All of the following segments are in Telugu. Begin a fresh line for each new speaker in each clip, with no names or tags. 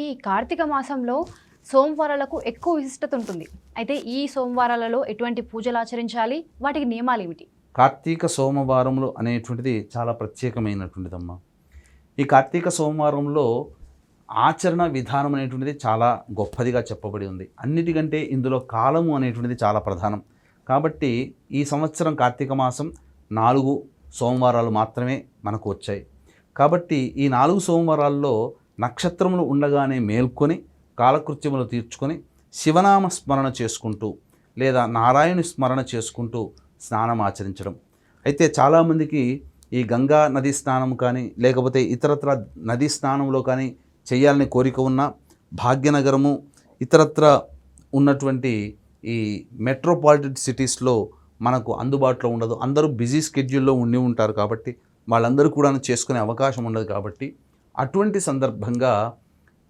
ఈ కార్తీక మాసంలో సోమవారాలకు ఎక్కువ విశిష్టత ఉంటుంది. అయితే ఈ సోమవారాలలో ఎటువంటి పూజలు ఆచరించాలి? వాటికి నియమాలు ఏమిటి?
కార్తీక సోమవారంలో అనేటువంటిది చాలా ప్రత్యేకమైనటువంటిదమ్మా. ఈ కార్తీక సోమవారంలో ఆచరణ విధానం అనేటువంటిది చాలా గొప్పదిగా చెప్పబడి ఉంది. అన్నిటికంటే ఇందులో కాలము అనేటువంటిది చాలా ప్రధానం. కాబట్టి ఈ సంవత్సరం కార్తీక మాసం నాలుగు సోమవారాలు మాత్రమే మనకు వచ్చాయి. కాబట్టి ఈ నాలుగు సోమవారాల్లో నక్షత్రములు ఉండగానే మేల్కొని కాలకృత్యములు తీర్చుకొని శివనామ స్మరణ చేసుకుంటూ లేదా నారాయణి స్మరణ చేసుకుంటూ స్నానం ఆచరించడం. అయితే చాలామందికి ఈ గంగా నదీ స్నానం కానీ లేకపోతే ఇతరత్ర నదీ స్నానంలో కానీ చేయాలని కోరిక ఉన్న భాగ్యనగరము ఇతరత్ర ఉన్నటువంటి ఈ మెట్రోపాలిటన్ సిటీస్లో మనకు అందుబాటులో ఉండదు. అందరూ బిజీ స్కెడ్యూల్లో ఉండి ఉంటారు కాబట్టి వాళ్ళందరూ కూడా చేసుకునే అవకాశం ఉండదు కాబట్టి అటువంటి సందర్భంగా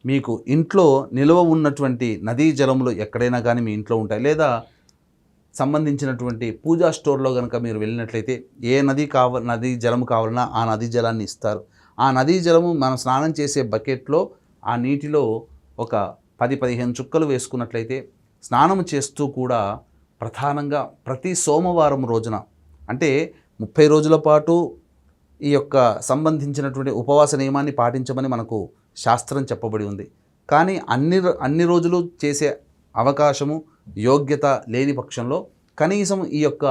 మీకు ఇంట్లో నిల్వ ఉన్నటువంటి నదీ జలములు ఎక్కడైనా కానీ మీ ఇంట్లో ఉంటాయి. లేదా సంబంధించినటువంటి పూజా స్టోర్లో కనుక మీరు వెళ్ళినట్లయితే ఏ నది కావ నదీ జలం కావాలన్నా ఆ నదీ జలాన్ని ఇస్తారు. ఆ నదీ జలము మనం స్నానం చేసే బకెట్లో ఆ నీటిలో ఒక పది పదిహేను చుక్కలు వేసుకున్నట్లయితే స్నానం చేస్తూ కూడా ప్రధానంగా ప్రతి సోమవారం రోజున అంటే ముప్పై రోజుల పాటు ఈ యొక్క సంబంధించినటువంటి ఉపవాస నియమాన్ని పాటించమని మనకు శాస్త్రం చెప్పబడి ఉంది. కానీ అన్ని అన్ని రోజులు చేసే అవకాశము యోగ్యత లేని పక్షంలో కనీసం ఈ యొక్క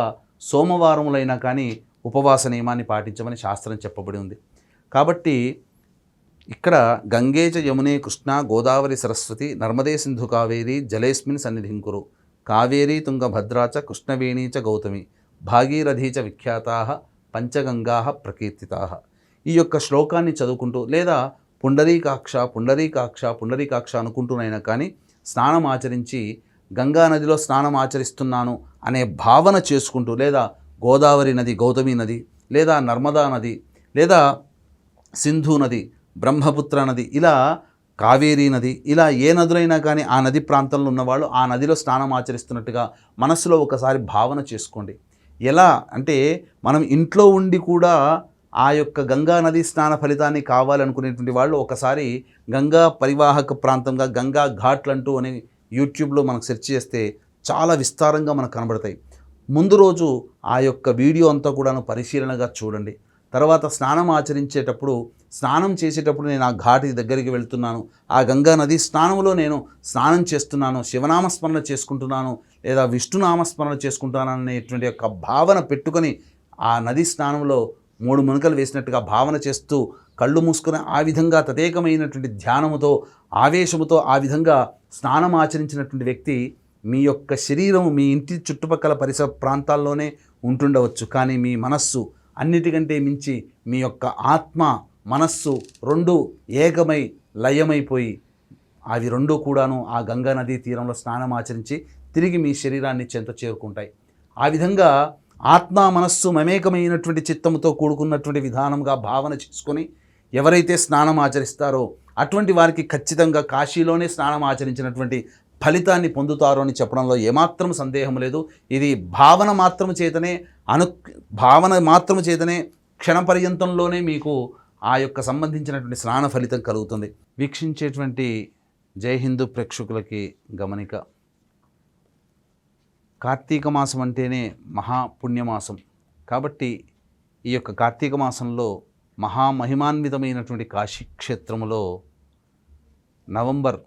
సోమవారములైనా కానీ ఉపవాస నియమాన్ని పాటించమని శాస్త్రం చెప్పబడి ఉంది. కాబట్టి ఇక్కడ గంగేచ యమునే కృష్ణ గోదావరి సరస్వతి నర్మదే సింధు కావేరి జలేస్మిన్ సన్నిధింకురు కావేరీ తుంగభద్రా చ కృష్ణవేణీ చ గౌతమి భాగీరథీ చ విఖ్యాతా పంచగంగా ప్రకీర్తితా. ఈ యొక్క శ్లోకాన్ని చదువుకుంటూ లేదా పుండరీకాక్ష పుండరీకాక్ష పుండరీకాక్ష అనుకుంటూనైనా కానీ స్నానం ఆచరించి గంగా నదిలో స్నానం ఆచరిస్తున్నాను అనే భావన చేసుకుంటూ లేదా గోదావరి నది గౌతమి నది లేదా నర్మదా నది లేదా సింధు నది బ్రహ్మపుత్ర నది ఇలా కావేరీ నది ఇలా ఏ నదులైనా కానీ ఆ నది ప్రాంతంలో ఉన్నవాళ్ళు ఆ నదిలో స్నానం ఆచరిస్తున్నట్టుగా మనసులో ఒకసారి భావన చేసుకోండి. ఎలా? అంటే మనం ఇంట్లో ఉండి కూడా ఆ యొక్క గంగా నది స్నాన ఫలితాన్ని కావాలనుకునేటువంటి వాళ్ళు ఒకసారి గంగా పరివాహక ప్రాంతంగా గంగా ఘాట్లు అంటూ అని యూట్యూబ్లో మనకు సెర్చ్ చేస్తే చాలా విస్తారంగా మనకు కనబడతాయి. ముందు రోజు ఆ యొక్క వీడియో అంతా కూడాను పరిశీలనగా చూడండి. తర్వాత స్నానం ఆచరించేటప్పుడు స్నానం చేసేటప్పుడు నేను ఆ ఘాటి దగ్గరికి వెళ్తున్నాను. ఆ గంగా నది స్నానంలో నేను స్నానం చేస్తున్నాను శివనామస్మరణ చేసుకుంటున్నాను లేదా విష్ణునామస్మరణ చేసుకుంటున్నాను అనేటువంటి యొక్క భావన పెట్టుకొని ఆ నది స్నానంలో మూడు మునకలు వేసినట్టుగా భావన చేస్తూ కళ్ళు మూసుకుని ఆ విధంగా తదేకమైనటువంటి ధ్యానముతో ఆవేశముతో ఆ విధంగా స్నానం ఆచరించినటువంటి వ్యక్తి మీ యొక్క శరీరం మీ ఇంటి చుట్టుపక్కల పరిసర ప్రాంతాల్లోనే ఉంటుండవచ్చు. కానీ మీ మనస్సు అన్నిటికంటే మించి మీ యొక్క ఆత్మ మనస్సు రెండు ఏకమై లయమైపోయి అవి రెండూ కూడాను ఆ గంగా నదీ తీరంలో స్నానం ఆచరించి తిరిగి మీ శరీరాన్ని చెంత చేరుకుంటాయి. ఆ విధంగా ఆత్మ మనస్సు మమేకమైనటువంటి చిత్తముతో కూడుకున్నటువంటి విధానంగా భావన చేసుకొని ఎవరైతే స్నానం ఆచరిస్తారో అటువంటి వారికి ఖచ్చితంగా కాశీలోనే స్నానం ఆచరించినటువంటి ఫలితాన్ని పొందుతారు అని చెప్పడంలో ఏమాత్రం సందేహం లేదు. ఇది భావన మాత్రం చేతనే అను భావన మాత్రం చేతనే క్షణ పర్యంతంలోనే మీకు ఆ యొక్క సంబంధించినటువంటి స్నాన ఫలితం కలుగుతుంది. వీక్షించేటువంటి జై హిందూ ప్రేక్షకులకి గమనిక. కార్తీక మాసం అంటేనే మహాపుణ్యమాసం. కాబట్టి ఈ యొక్క కార్తీక మాసంలో మహామహిమాన్వితమైనటువంటి కాశీక్షేత్రములో నవంబర్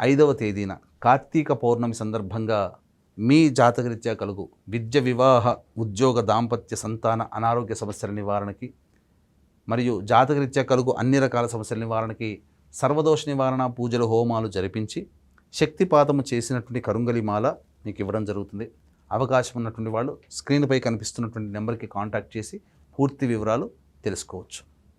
ఐదవ తేదీన కార్తీక పౌర్ణమి సందర్భంగా మీ జాతకరీత్యా కలుగు విద్య వివాహ ఉద్యోగ దాంపత్య సంతాన అనారోగ్య సమస్యల నివారణకి మరియు జాతకరీత్యా కలుగు అన్ని రకాల సమస్యల నివారణకి సర్వదోష నివారణ పూజలు హోమాలు జరిపించి శక్తిపాతము చేసినటువంటి కరుంగలి మాల మీకు ఇవ్వడం జరుగుతుంది. అవకాశం ఉన్నటువంటి వాళ్ళు స్క్రీన్పై కనిపిస్తున్నటువంటి నెంబర్కి కాంటాక్ట్ చేసి పూర్తి వివరాలు తెలుసుకోవచ్చు.